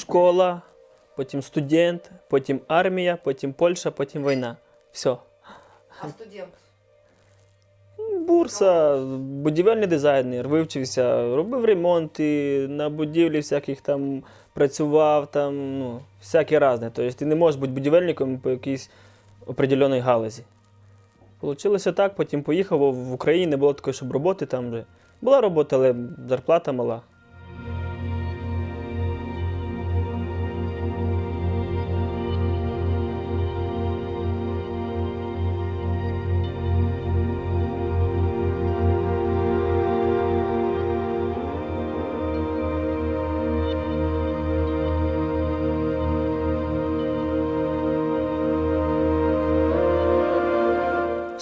школа, потім студент, потім армія, потім Польща, потім війна. Все. А студент? Бурса, будівельний дизайнер, вивчився, робив ремонти, на будівлі всяких там працював, там, ну, всяке разне. Тобто ти не можеш бути будівельником по якійсь определеній галузі. Получилося так, потім поїхав в Україні, не було такої, щоб роботи там вже. Була робота, але зарплата мала.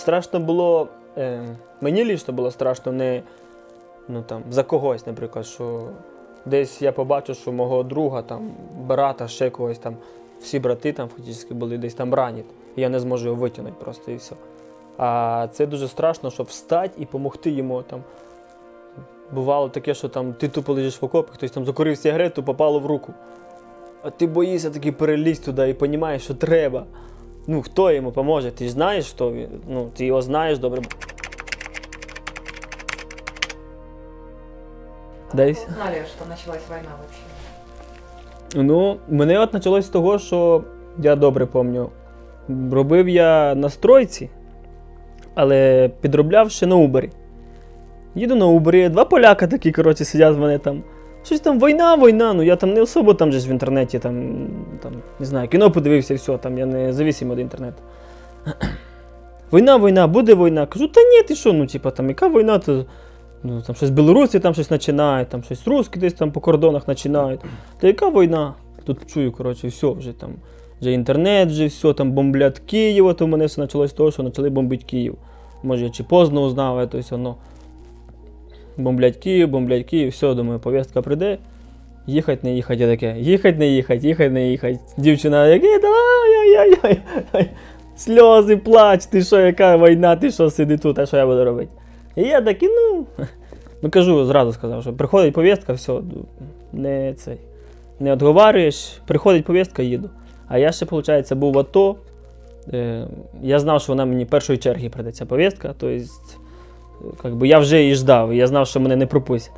Страшно було. Е, мені лічно було страшно не ну, там, за когось, наприклад, що десь я побачу, що мого друга, там, брата, ще когось там, всі брати там фактично були десь там ранять. І я не зможу його витягнути просто і все. А це дуже страшно, щоб встати і допомогти йому там. Бувало таке, що там ти тупо лежиш в окопі, хтось там закурив сигарету, попало в руку. А ти боїшся таки перелізти туди і розумієш, що треба. Ну, хто йому поможе? Ти ж знаєш, що він. Ну, ти його знаєш добре. Десь. Вы узнали, что началась война вообще? Ну, мене от почалось з того, що я добре пам'ятаю. Робив я на стройці, але підробляв ще на Убері. Їду на Убері, два поляка такі, коротше, сидять в мене там. Щось там війна, війна. Ну я там не особо там же в інтернеті, там, там, не знаю, кіно подивився і все, там я не зависим від інтернету. Війна, війна, буде війна. Кажу, та ні, ти що, ну, типа, там, яка війна, то ну, там щось білорусі там щось починають, там щось русські десь там по кордонах починають. Та яка війна? Тут чую, коротше, все вже там. Вже інтернет, вже все, там бомблять Київ, от у мене все почалось з того, що почали бомбити Київ. Може, я чи поздно узнав, а то все одно. Бомблять Київ, бомблять Київ, все, думаю, повістка прийде. Їхать, не їхать, я таке. Їхать, не їхать, їхать, не їхать. Дівчина, яке давай, ай, ай, ай. Сльози, плач, ти що, яка війна, ти що сиди тут, а що я буду робити? І я такий, ну. Ну кажу, зразу сказав, що приходить повістка, все, не цей. Не відговарюєш, приходить повістка, їду. А я ще, виходить, був АТО. Е, я знав, що вона мені першої черги прийде ця повістка, тобто, как би, я вже її ждав, і я знав, що мене не пропустять.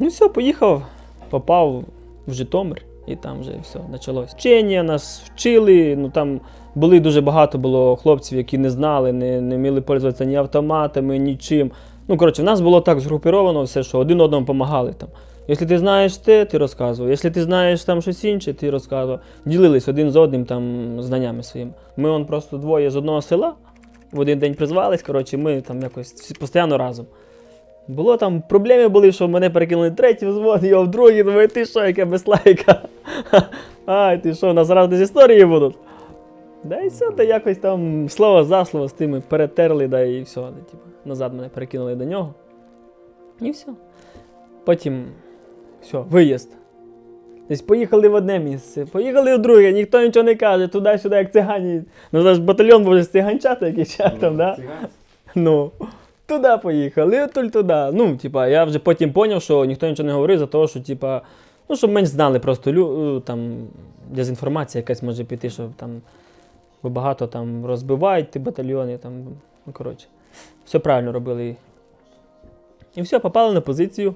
Ну все, поїхав, попав в Житомир, і там вже все почалось. Вчення нас вчили, ну там були дуже багато було хлопців, які не знали, не, не вміли пользуватися ні автоматами, нічим. Ну, коротше, в нас було так згрупіровано все, що один одному допомагали там. Якщо ти знаєш те, ти розказував. Якщо ти знаєш там щось інше, ти розказував. Ділились один з одним там знаннями своїми. Ми он просто двоє з одного села в один день призвались, коротше, ми там якось постійно разом. Було там проблеми були, що мене перекинули третій взвод, його в другий, думаю, ти що, яка безлайка. Ай, ти що, у нас разні з історії будуть. Да і все, та якось там слово за слово з тими перетерли, да і все. Да, типу, назад мене перекинули до нього. І все. Потім все, виїзд. Десь поїхали в одне місце, поїхали в друге, ніхто нічого не каже, туди-сюди, як цигані. Ну, наш батальйон був з циганчата якийсь час там, да? Ну, туди поїхали, туль туди. Ну, типа, я вже потім зрозумів, що ніхто нічого не говорив за те, що, типа, ну, щоб менш знали просто лю, е, там, дезінформація якась може піти, що там бо багато там розбивають ті батальйони, там, ну, коротше, все правильно робили. І все, попали на позицію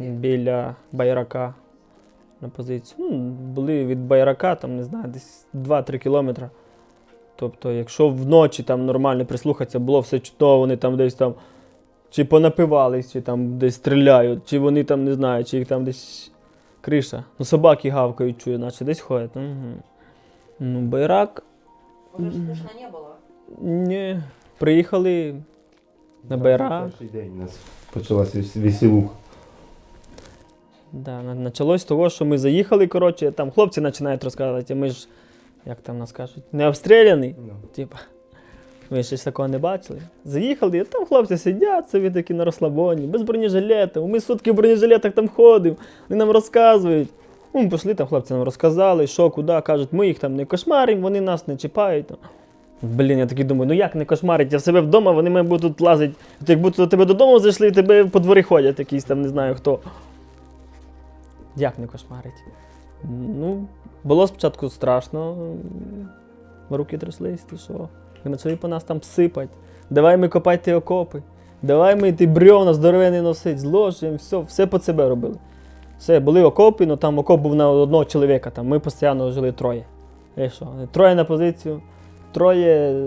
біля Байрака. На позицію. Ну, були від Байрака, там, не знаю, десь 2-3 кілометри. Тобто, якщо вночі там нормально прислухатися, було все чудово, вони там десь там чи понапивались, чи там десь стріляють, чи вони там не знаю, чи їх там десь криша. Ну, собаки гавкають, чую, наче десь ходять. Угу. Ну, Байрак. Слышно не было. Ні. Приїхали на Байрак. Перший день у нас почалася веселуха. Да, на- почалось з того, що ми заїхали, коротше, там хлопці починають розказувати, ми ж, як там нас кажуть, не обстріляний. Типа, ви щось такого не бачили. Заїхали, і там хлопці сидять собі такі на розслабоні, без бронежилетів. Ми сутки в бронежилетах там ходимо, вони нам розказують. Ну, ми пішли, там хлопці нам розказали, що, куди, кажуть, ми їх там не кошмаримо, вони нас не чіпають. Там. Блін, я такий думаю, ну як не кошмарить, я в себе вдома, вони мене будуть тут лазити. Як будто до тебе додому зайшли, і тебе по дворі ходять якісь там, не знаю хто. Як не кошмарить? Ну, було спочатку страшно. Руки тряслись, ти що? Почали по нас там сипать. Давай ми копати ті окопи. Давай ми ті брьовна здоровенний носить, зложимо, все, все по себе робили. Все, були окопи, але там окоп був на одного чоловіка, там ми постійно жили троє. І що? Троє на позицію, троє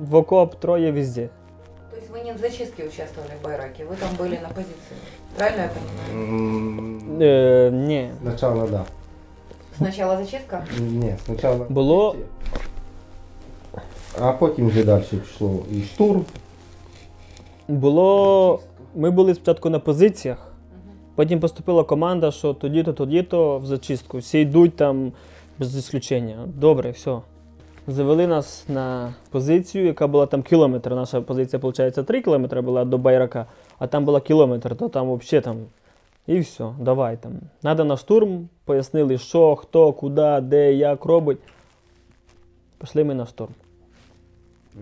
в окоп, троє везде. То есть вы не в зачистке участвовали в Байраке, вы там были на позиции. Правильно я понимаю? Е, ні. Сначала, да. Сначала зачистка? Ні, спочатку. Було- А потім вже далі пішло і штурм. Було. Ми були спочатку на позиціях. Потім поступила команда, що тоді-то, тоді-то в зачистку. Всі йдуть там без ісключення. Добре, все. Завели нас на позицію, яка була там кілометр. Наша позиція, виходить, 3 кілометри була до Байрака, а там була кілометр, то там взагалі там. І все, давай там. Надо на штурм, пояснили, що, хто, куди, де, як робить. Пішли ми на штурм.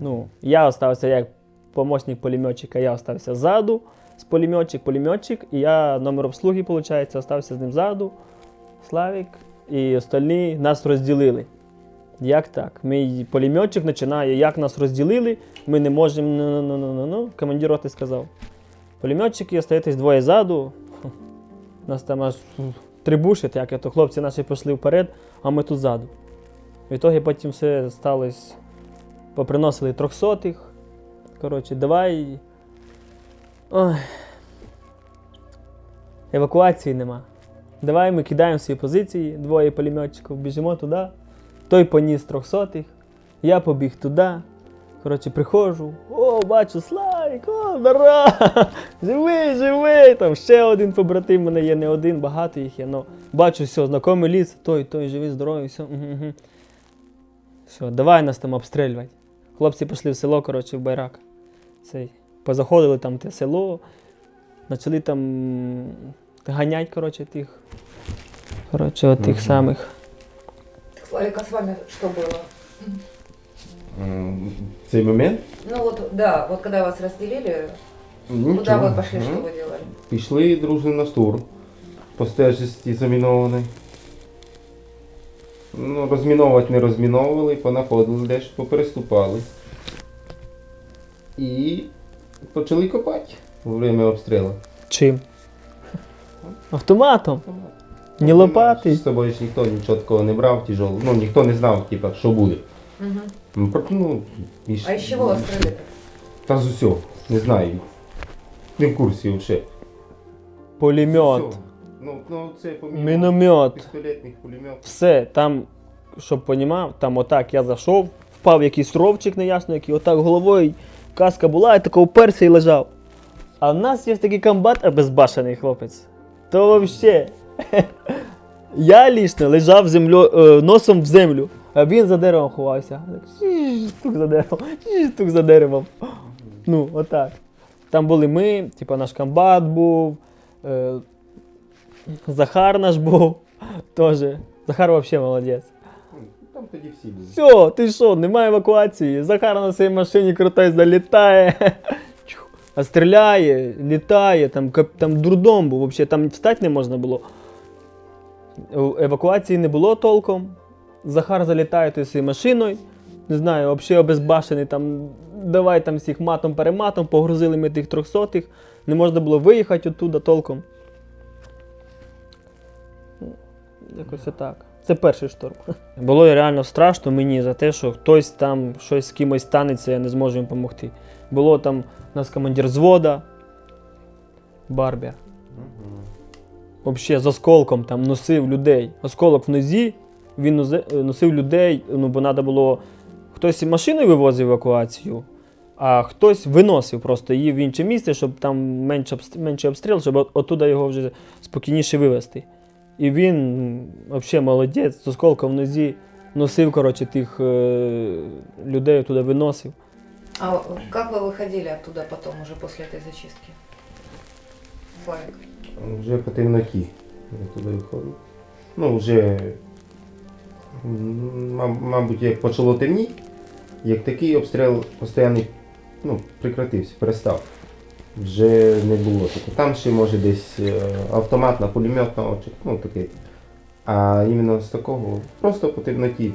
Ну, я остався як помощник пулеметчика, я остався ззаду з пулеметчик, пулеметчик, і я номер обслуги, виходить, остався з ним ззаду, Славік, і остальні нас розділили. Як так? Мій пулеметчик починає, як нас розділили, ми не можемо. Ну, ну, ну, ну, ну. Командир роти сказав. Пулеметчики, остаєтесь двоє ззаду. Хм. Нас там аж трибушить, як то хлопці наші пішли вперед, а ми тут ззаду. В ітогі потім все сталося. Поприносили трьохсотих. Коротше, давай. Ой. Евакуації нема. Давай ми кидаємо свої позиції, двоє пулеметчиків, біжимо туди. Той поніс трьохсотих, я побіг туди. Коротше, приходжу. О, бачу, Славік, о, здорово! Живий, живий! Там ще один побратим, мене є не один, багато їх є. Ну, бачу, все, знайомий ліс, той, той живий, здоровий, все. Угу, угу. Все, давай нас там обстрілювати. Хлопці пішли в село, коротше, в Байрак. Цей. Позаходили там те село, почали там ганять, коротше, тих. Коротше, от тих Мгм. самих. Так, Славик, а с вами что было? Цей момент Ну вот, да, вот когда вас разделили, нічого. куда вы пошли, М. что вы делали? Пішли дружно на штурм. По стежисті замінований. Ну, розміновувати не розміновували, понаходили дещо, попереступали. І почали копати во время обстрілу. Чим? Автоматом. Ні лопати. З собою ж ніхто нічого такого не брав, тяжело. Ну, ніхто не знав, типа, що буде. Мгм. Ну, про- Ну, і ж- А из чего вас? Та з усього, не знаю. Не в курсі взагалі. Пулемет, Ну, ну це міномет. пістолетних пулеметів. Все, там, щоб понімав, там отак я зайшов, впав якийсь ровчик неясно, який отак головою каска була, я тако уперся і лежав. А в нас є такий комбат обезбашений хлопець. То взагалі. Я лічно лежав землю, е, носом в землю, а він за деревом ховався. Так, «Шіш, Стук за деревом, «шіш, стук за деревом. Ну, отак. Там були ми, типа наш комбат був, е, Захар наш був теж. Захар взагалі молодець. Там тоді всі були. Все, ти що, немає евакуації. Захар на своїй машині крутой залітає. А стріляє, літає, там, там дурдом був, взагалі там встати не можна було. Е- Евакуації не було толком. Захар залітає тою своєю машиною. Не знаю, взагалі обезбашений там. Давай там всіх матом-перематом, погрузили ми тих трьохсотих. Не можна було виїхати оттуда толком. Якось отак. Це перший шторм. Було реально страшно мені за те, що хтось там щось з кимось станеться, я не зможу їм допомогти. Було там у нас командир звода, Барбер. Взагалі з осколком там носив людей. Осколок в нозі, він нозе- носив людей, ну бо треба було. Хтось і машиною вивозив евакуацію, а хтось виносив просто її в інше місце, щоб там менше, обстріл, менше обстріл, щоб от- оттуда його вже спокійніше вивезти. І він взагалі молодець, з осколком в нозі носив коротше, тих е, людей туди виносив. А как вы выходили оттуда потом, уже после этой зачистки? Славик. Вже по темноті. Я туди виходив. Ну, вже, м, маб- мабуть, як почало темніти, як такий обстріл постійний ну, прекратився, перестав. вже не було такого. Там ще може десь е, автоматна, пулеметна очі, ну таке. А іменно з такого просто по темноті.